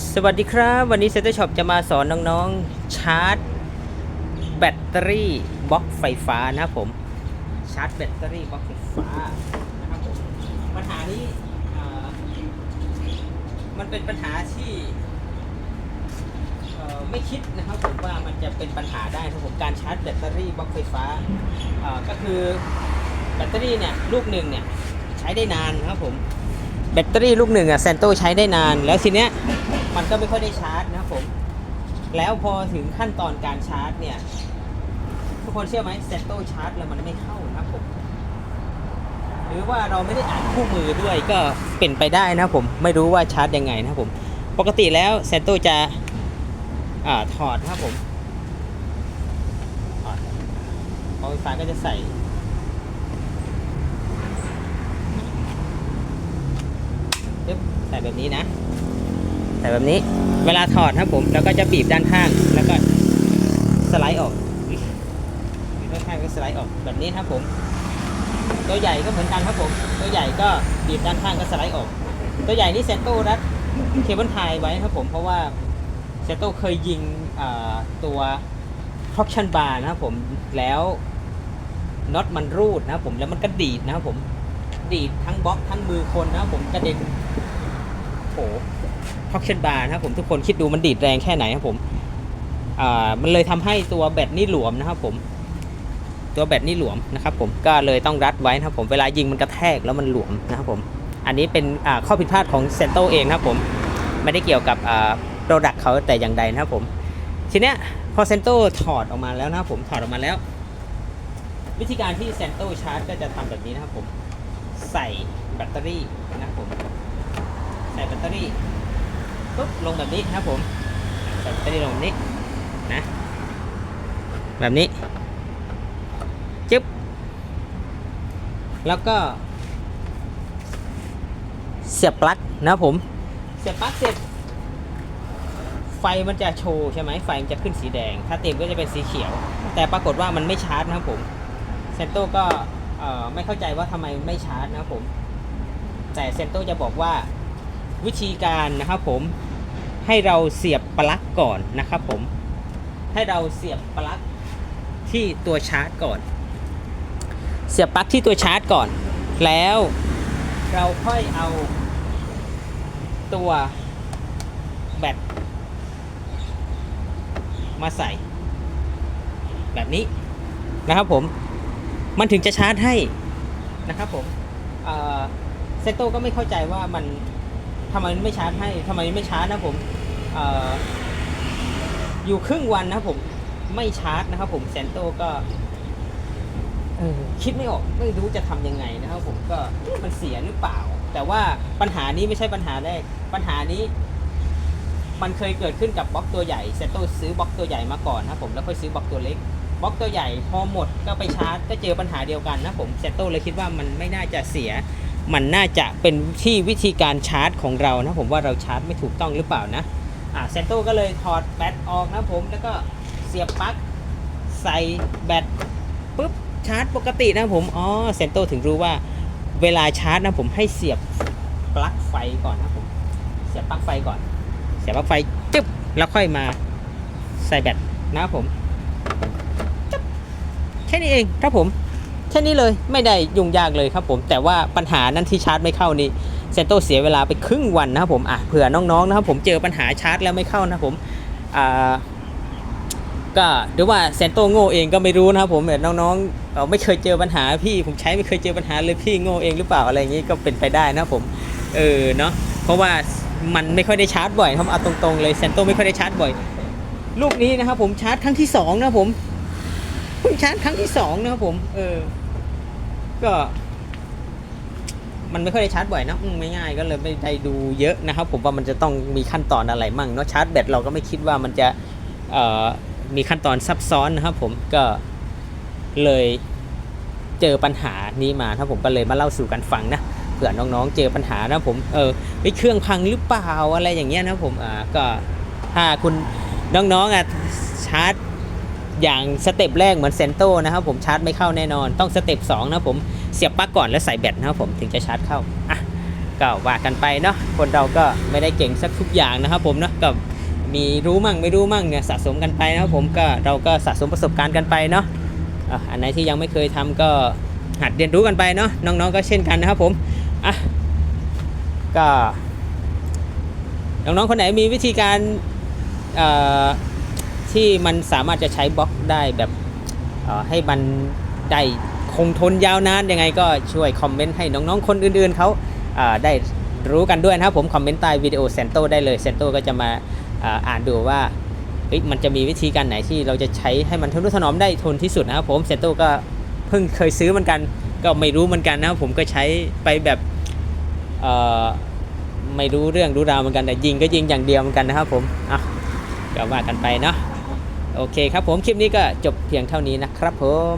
สวัสดีครับ วันนี้เซ็นเตอร์ช็อปจะมาสอนน้องๆชาร์จ แบตเตอรี่บล็อกไฟฟ้านะครับผมชาร์จแบตเตอรี่บล็อกไฟฟ้านะครับผมปัญหานี้มันเป็นปัญหาที่ไม่คิดนะครับผมว่ามันจะเป็นปัญหาได้นะครับผมการชาร์จแบตเตอรี่บล็อกไฟฟ้าก็คือแบตเตอรี่เนี่ยลูกหนึ่งเนี่ยใช้ได้นานนะครับผมแบตเตอรี่ลูกหนึ่งอะแซนโตใช้ได้นานแล้วทีเนี้ย มันก็ไม่ค่อยได้ชาร์จนะครับผม แล้วพอถึงขั้นตอนการชาร์จเนี่ย ทุกคนเชื่อไหมแซนโตชาร์จแล้วมันไม่เข้านะครับผม หรือว่าเราไม่ได้อ่านคู่มือด้วยก็เป็นไปได้นะครับผมไม่รู้ว่าชาร์จยังไงนะครับผม ปกติแล้วแซนโตจะอถอดนะครับผมถอดพอไฟฟ้าก็จะใส่ใส่แบบนี้นะ ใส่แบบนี้เวลาถอดครับผม แล้วก็จะบีบด้านข้าง แล้วก็สไลด์ออกบีบด้านข้างก็สไลด์ออกแบบนี้ครับผม ตัวใหญ่ก็เหมือนกันครับผม ตัวใหญ่ก็บีบด้านข้างก็สไลด์ออก ตัวใหญ่นี่เซนโต้รัดเคเบิลไทยไว้ครับผมเพราะว่าเซนโต้เคยยิงตัวท็อปชันบาร์นะครับผมแล้วน็อตมันรูดนะครับผมแล้วมันก็ดีดนะครับผมดีดทั้งบล็อกทั้งมือคนนะครับผมกระเด็นโอ้ ท็อกเชนบาร์นะครับผมทุกคนคิดดูมันดีดแรงแค่ไหนครับผมมันเลยทำให้ตัวแบตนี่หลวมนะครับผมตัวแบตนี่หลวมนะครับผมก็เลยต้องรัดไว้นะครับผมเวลายิงมันกระแทกแล้วมันหลวมนะครับผมอันนี้เป็นข้อผิดพลาดของเซนโตเองนะครับผมไม่ได้เกี่ยวกับโปรดักต์เขาแต่อย่างใดนะครับผมทีเนี้ยพอเซนโตถอดออกมาแล้วนะครับผมถอดออกมาแล้ว วิธีการที่เซนโตชาร์จก็จะทำแบบนี้นะครับผมใส่แบตเตอรี่นะครับผมใส่แบตเตอรี่ ปุ๊บลงแบบนี้นะครับผมใส่แบตเตอรี่ลงแบบนี้นะแบบนี้จึ๊บแล้วก็ เสียบปลั๊กนะผม เสียบปลั๊กเสร็จไฟมันจะโชว์ใช่ไหมไฟมันจะขึ้นสีแดง ถ้าเต็มก็จะเป็นสีเขียว แต่ปรากฏว่ามันไม่ชาร์จนะครับผมเซนโตก็ไม่เข้าใจว่าทำไมไม่ชาร์จนะครับผม แต่เซนโตจะบอกว่า วิธีการนะครับผมให้เราเสียบปลั๊กก่อนนะครับผมให้เราเสียบปลั๊กที่ตัวชาร์จก่อน เสียบปลั๊กที่ตัวชาร์จก่อน แล้วเราค่อยเอาตัวแบตมาใส่ แบบนี้นะครับผมมันถึงจะชาร์จให้นะครับผมเอ่อเซโตก็ไม่เข้าใจว่ามัน ทำไมไม่ชาร์จให้ทำไมไม่ชาร์จนะผมออยู่ครึ่งวันนะครับผมไม่ชาร์จนะครับผมเซนโตก็คิดไม่ออกไม่รู้จะทำยังไงนะครับผมก็มันเสียหรือเปล่า แต่ว่าปัญหานี้ไม่ใช่ปัญหาแรก ปัญหานี้ มันเคยเกิดขึ้นกับบล็อกตัวใหญ่เซโตซื้อบล็อกตัวใหญ่มาก่อนนะผมแล้วค่อยซื้อบล็อกตัวเล็กบล็อกตัวใหญ่พอหมดก็ไปชาร์จก็เจอปัญหาเดียวกันนะผมเซตโตเลยคิดว่ามันไม่น่าจะเสีย มันน่าจะเป็นที่วิธีการชาร์จของเรานะผมว่าเราชาร์จไม่ถูกต้องหรือเปล่านะอ่าเซตโตก็เลยถอดแบตออกนะผมแล้วก็เสียบปลั๊กใส่แบตปุ๊บชาร์จปกตินะผมอ๋อเซนโตถึงรู้ว่าเวลาชาร์จนะผมให้เสียบปลั๊กไฟก่อนนะผมเสียบปลั๊กไฟก่อน เสียบปลั๊กไฟจึ๊บแล้วค่อยมาใส่แบตนะผมแค่นี้เองครับผม แค่นี้เลยไม่ได้ยุ่งยากเลยครับผมแต่ว่าปัญหานั้นที่ชาร์จไม่เข้านี่เซนโตเสียเวลาไปครึ่งวันนะครับผมอะเผื่อน้องๆนะครับผมเจอปัญหาชาร์จแล้วไม่เข้านะผมอ่าก็หรือว่าเซนโตโง่เองก็ไม่รู้นะครับผมแบบน้องๆเอ่อไม่เคยเจอปัญหาพี่ผมใช้ไม่เคยเจอปัญหาเลยพี่โง่เองหรือเปล่าอะไรอย่างนี้ก็เป็นไปได้นะผมเออเนาะเพราะว่ามันไม่ค่อยได้ชาร์จบ่อยครับเอาตรงๆเลยเซนโตไม่ค่อยได้ชาร์จบ่อย ลูกนี้นะครับผมชาร์จครั้งที่สองนะผมเพิ่งชาร์จครั้งที่สองนะครับผมเออ ก็ มันไม่ค่อยได้ชาร์จบ่อยนะไม่ง่ายก็เลยไม่ได้ดูเยอะนะครับ ผมว่ามันจะต้องมีขั้นตอนอะไรมั่งเนาะชาร์จแบตเราก็ไม่คิดว่ามันจะมีขั้นตอนซับซ้อนนะครับ ผมก็เลยเจอปัญหานี้มาครับผมก็เลยมาเล่าสู่กันฟังนะเผื่อน้องๆ เจอปัญหานะผมเออเฮ้ยเครื่องพังหรือเปล่าอะไรอย่างเงี้ยนะผมอ่าก็ถ้าคุณน้องๆอะชาร์จ อย่างสเต็ปแรกเหมือนเซนโตนะครับผมชาร์จไม่เข้าแน่นอน ต้องสเต็ป2นะผมเสียบปลั๊กก่อนแล้วใส่แบตนะครับผมถึงจะชาร์จเข้าอะก็ว่ากันไปเนาะคนเราก็ไม่ได้เก่งสักทุกอย่างนะครับผมเนาะก็มีรู้มั่งไม่รู้มั่งเนี่ยสะสมกันไปนะครับผมก็เราก็สะสมประสบการณ์กันไปเนาะอะอันไหนที่ยังไม่เคยทำก็หัดเรียนรู้กันไปเนาะน้องๆก็เช่นกันนะครับผมอะก็น้องๆคนไหนมีวิธีการอ่อ ที่มันสามารถจะใช้บล็อกได้แบบให้มันได้คงทนยาวนานยังไงก็ช่วยคอมเมนต์ให้น้องๆคนอื่นๆเขาได้รู้กันด้วยนะครับผมคอมเมนต์ใต้วิดีโอเซนโตได้เลยเซนโตก็จะมาอ่านดูว่ามันจะมีวิธีการไหนที่เราจะใช้ให้มันทนุถนอมได้ทนที่สุดนะครับผมเซนโตก็เพิ่งเคยซื้อเหมือนกัน ก็ไม่รู้เหมือนกันนะครับผมก็ใช้ไปแบบไม่รู้เรื่องรู้ราวเหมือนกันแต่ยิงก็ยิงอย่างเดียวเหมือนกันนะครับผมอะก็ว่ากันไปเนาะ โอเคครับผมคลิปนี้ก็จบเพียงเท่านี้นะครับผม